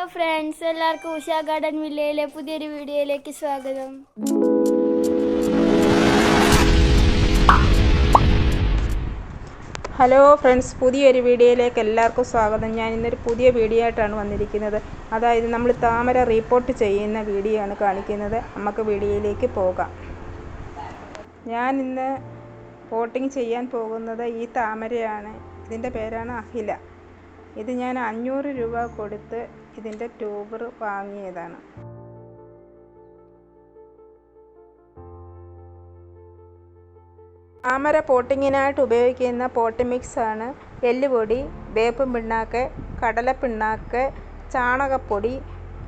Hello friends എല്ലാവർക്കും Usha garden വില്ലയിലെ പുതിയൊരു വീഡിയോയിലേക്ക് സ്വാഗതം. ഹലോ ഫ്രണ്ട്സ് പുതിയൊരു വീഡിയോയിലേക്ക് എല്ലാവർക്കും സ്വാഗതം. ഞാൻ ഇന്നൊരു പുതിയ വീഡിയോ ആയിട്ടാണ് വന്നിരിക്കുന്നത്. അതായത് നമ്മൾ താമര റിപ്പോർട്ട് ചെയ്യുന്ന വീഡിയോ ആണ് കാണിക്കുന്നത്. നമുക്ക് വീഡിയോയിലേക്ക് പോകാം. ഞാൻ ഇന്ന് പോട്ടിങ് ചെയ്യാൻ പോകുന്നത് ഈ താമരയാണ്. ഇതിന്റെ പേരാണ് അഹില. ഇത് ഞാൻ അഞ്ഞൂറ് രൂപ കൊടുത്ത് ഇതിന്റെ ട്യൂബർ വാങ്ങിയതാണ്. താമര പോട്ടിങ്ങിനായിട്ട് ഉപയോഗിക്കുന്ന പോട്ട് ആണ് എല്ലുപൊടി വേപ്പും പിണ്ണാക്ക് കടലപ്പിണ്ണാക്ക് ചാണകപ്പൊടി.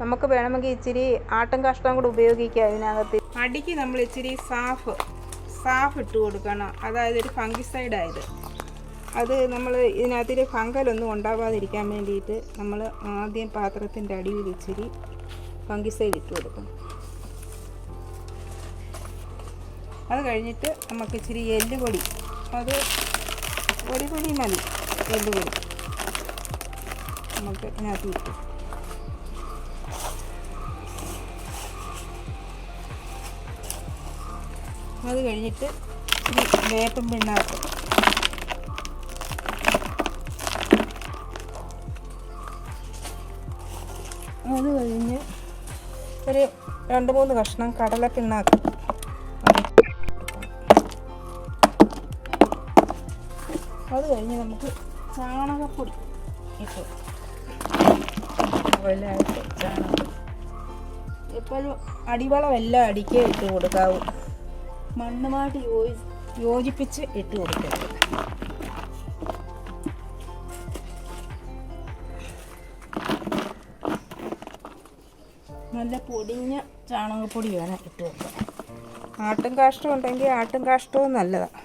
നമുക്ക് വേണമെങ്കിൽ ഇച്ചിരി ആട്ടും കഷ്ടം കൂടി ഉപയോഗിക്കാം അതിനകത്ത്. അടിക്ക് നമ്മൾ ഇച്ചിരി സാഫ് സാഫ് ഇട്ട് കൊടുക്കണം. അതായത് ഒരു ഫംഗിസൈഡായത്. അത് നമ്മൾ ഇതിനകത്തിൽ ഫംഗലൊന്നും ഉണ്ടാവാതിരിക്കാൻ വേണ്ടിയിട്ട് നമ്മൾ ആദ്യം പാത്രത്തിന്റെ അടിയിൽ ഇച്ചിരി ഫംഗിസൈഡ് ഇട്ട് കൊടുക്കും അത് കഴിഞ്ഞിട്ട് നമുക്ക് ഇച്ചിരി എല്ലുപൊടി. അത് പൊടി പൊടി മതി എല്ലുപൊടി. നമുക്ക് ഇതിനകത്ത് കിട്ടും അത് കഴിഞ്ഞിട്ട് ഇച്ചിരി വേപ്പും പിണ്ണാക്ക്. അത് കഴിഞ്ഞ് ഒരു രണ്ട് മൂന്ന് കഷ്ണം കടല പിണ്ണാക്ക് അത് കഴിഞ്ഞ് നമുക്ക് ചാണകപ്പൊടി ഇട്ടു വെള്ളമായിട്ട് ചാണകം. എപ്പോഴും അടിവളം എല്ലാം അടിക്കേ ഇട്ട് കൊടുക്കാവൂ. മണ്ണുമായിട്ട് യോജി യോജിപ്പിച്ച് ഇട്ട് കൊടുക്കരുത്. നല്ല പൊടിഞ്ഞ ചാണകപ്പൊടി വേണം ഇട്ട് വെക്കാം ആട്ടും കാഷ്ടം ഉണ്ടെങ്കിൽ ആട്ടും കാഷ്ടവും നല്ലതാണ്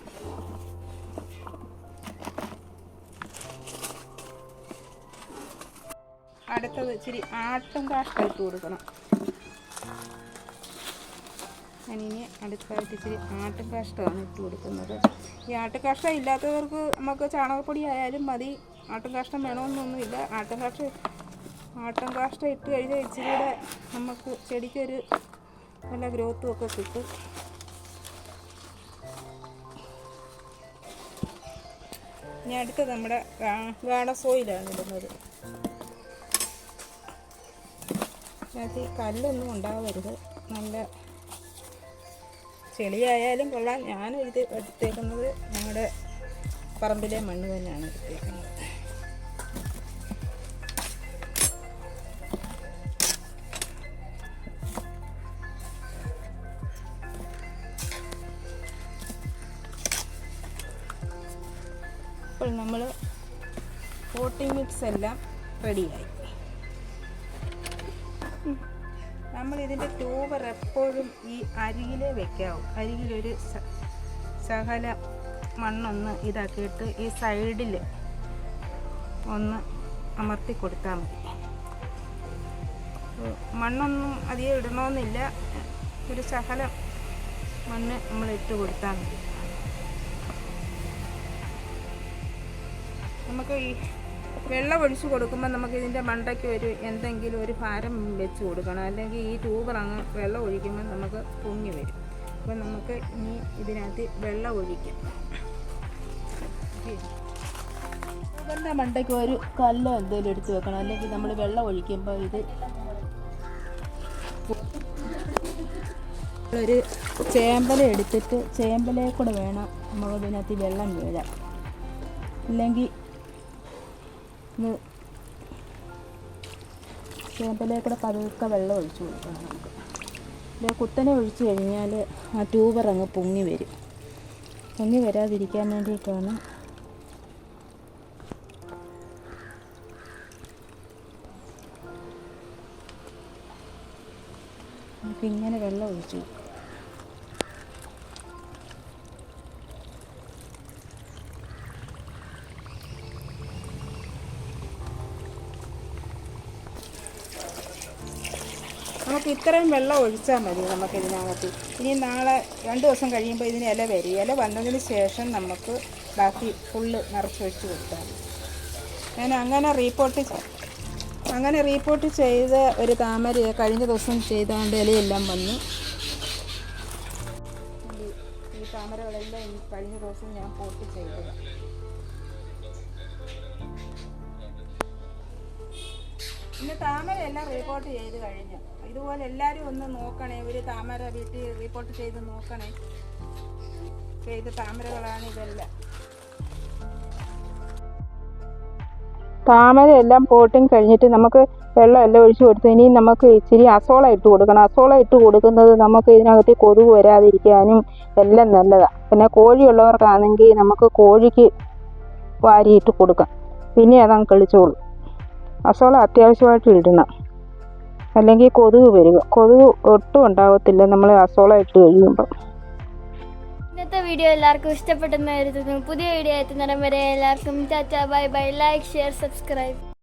അടുത്തത് ഇച്ചിരി ആട്ടും കാഷ്ടം ഇട്ട് കൊടുക്കണം. ഞാനിനി അടുത്തായിട്ട് ഇച്ചിരി ആട്ടും കാഷ്ടമാണ് ഇട്ട് കൊടുക്കുന്നത്. ഈ ആട്ടും കാഷ്ടം ഇല്ലാത്തവർക്ക് നമുക്ക് ചാണകപ്പൊടി ആയാലും മതി. ആട്ടും കാഷ്ടം വേണമെന്നൊന്നുമില്ല. ആട്ടും കാഷ്ടം ആട്ടും കാഷ്ടം ഇട്ട് കഴിഞ്ഞാൽ ഇച്ചിരി കൂടെ നമുക്ക് ചെടിക്കൊരു നല്ല ഗ്രോത്തും ഒക്കെ കിട്ടും. ഇനി അടുത്തത് നമ്മുടെ ഗാണസോയിലാണ് ഇടുന്നത്. അതിനകത്ത് കല്ലൊന്നും ഉണ്ടാവരുത്. നല്ല ചെളിയായാലും കൊള്ളാം. ഞാൻ ഇത് എടുത്തേക്കുന്നത് നമ്മുടെ പറമ്പിലെ മണ്ണ് തന്നെയാണ് എടുത്തേക്കുന്നത് ഇപ്പോൾ നമ്മൾ പോട്ടിംഗ് മിക്സ് എല്ലാം റെഡിയായി നമ്മൾ ഇതിന്റെ ട്യൂബർ എപ്പോഴും ഈ അരികിലേ വെക്കാവും. അരികിലൊരു സകല മണ്ണൊന്ന് ഇതാക്കിയിട്ട് ഈ സൈഡിൽ ഒന്ന് അമർത്തി കൊടുത്താൽ മതി. മണ്ണൊന്നും അധികം ഇടണമെന്നില്ല ഒരു ശകലം മണ്ണ് നമ്മൾ ഇട്ട് കൊടുത്താൽ മതി. നമുക്ക് ഈ വെള്ളം ഒഴിച്ച് കൊടുക്കുമ്പോൾ നമുക്ക് ഇതിന്റെ മണ്ടയ്ക്ക് ഒരു എന്തെങ്കിലും ഒരു ഭാരം വെച്ച് കൊടുക്കണം. അല്ലെങ്കിൽ ഈ ട്യൂബർ അങ്ങ് വെള്ളം ഒഴിക്കുമ്പോൾ നമുക്ക് പൊങ്ങി വരും. അപ്പോൾ നമുക്ക് ഇനി ഇതിനകത്ത് വെള്ളം ഒഴിക്കാം. ട്യൂബറിന്റെ മണ്ടയ്ക്ക് ഒരു കല്ലോ എന്തെങ്കിലും എടുത്ത് വെക്കണം. അല്ലെങ്കിൽ നമ്മൾ വെള്ളം ഒഴിക്കുമ്പോൾ ഇത് ഒരു ചേമ്പല എടുത്തിട്ട് ചേമ്പലയെ കൂടെ വേണം നമ്മൾ ഇതിനകത്ത് വെള്ളം വീഴാൻ. ഇല്ലെങ്കിൽ ഇത് ചേമ്പലയിൽ കൂടെ പതുക്കെ വെള്ളം ഒഴിച്ചു കൊടുക്കണം നമുക്ക്. ഇത് കുത്തനെ ഒഴിച്ചു കഴിഞ്ഞാൽ ആ ട്യൂബർ അങ്ങ് പൊങ്ങി വരും. പൊങ്ങി വരാതിരിക്കാൻ വേണ്ടിയിട്ടാണ് നമുക്ക് ഇങ്ങനെ വെള്ളം ഒഴിച്ചു നമുക്ക് ഇത്രയും വെള്ളം ഒഴിച്ചാൽ മതി നമുക്ക് ഇതിനകത്ത്. ഇനി നാളെ രണ്ട് ദിവസം കഴിയുമ്പോൾ ഇതിന് ഇല വരും. ഇല വന്നതിന് ശേഷം നമുക്ക് ബാക്കി ഫുള്ള് നിറച്ച് വെച്ച് കൊടുത്താൽ ഞാൻ അങ്ങനെ റീപ്പോർട്ട് അങ്ങനെ റീപ്പോർട്ട് ചെയ്ത ഒരു താമര കഴിഞ്ഞ ദിവസം ചെയ്തുകൊണ്ട് ഇലയെല്ലാം വന്നു. ഈ- താമരകളെല്ലാം കഴിഞ്ഞ ദിവസം ഞാൻ പോട്ട് ചെയ്തത്. ഇന്ന് താമരയെല്ലാം റിപ്പോർട്ട് ചെയ്ത് കഴിഞ്ഞു. ഇതുപോലെ എല്ലാവരും ഒന്ന് നോക്കണേ ഒരു താമര വീട്ടിൽ റിപ്പോർട്ട് ചെയ്ത് നോക്കണേ. ചെയ്ത താമരകളാണ് ഇതെല്ലാം. താമര എല്ലാം പോട്ടിങ് കഴിഞ്ഞിട്ട് നമുക്ക് വെള്ളം എല്ലാം ഒഴിച്ചു കൊടുത്ത് ഇനി നമുക്ക് ഇച്ചിരി അസോള ഇട്ട് കൊടുക്കണം. അസോള ഇട്ട് കൊടുക്കുന്നത് നമുക്ക് ഇതിനകത്ത് കൊതുക് വരാതിരിക്കാനും എല്ലാം നല്ലതാണ് പിന്നെ കോഴിയുള്ളവർക്കാണെങ്കിൽ നമുക്ക് കോഴിക്ക് വാരിയിട്ട് കൊടുക്കാം. പിന്നെ അതങ്ങ് കളിച്ചോളും. അസോള അത്യാവശ്യമായിട്ട് ഇടണം. അല്ലെങ്കിൽ കൊതുക് വരിക കൊതുക് ഒട്ടും ഉണ്ടാകത്തില്ല നമ്മൾ അസോള ഇട്ട് കഴിയുമ്പോൾ ഇന്നത്തെ വീഡിയോ എല്ലാവർക്കും ഇഷ്ടപ്പെട്ടെന്ന് കരുതുന്നു. പുതിയ വീഡിയോ എത്തുന്നിടം വരെ എല്ലാവർക്കും ചാച്ച bye bye. Like share subscribe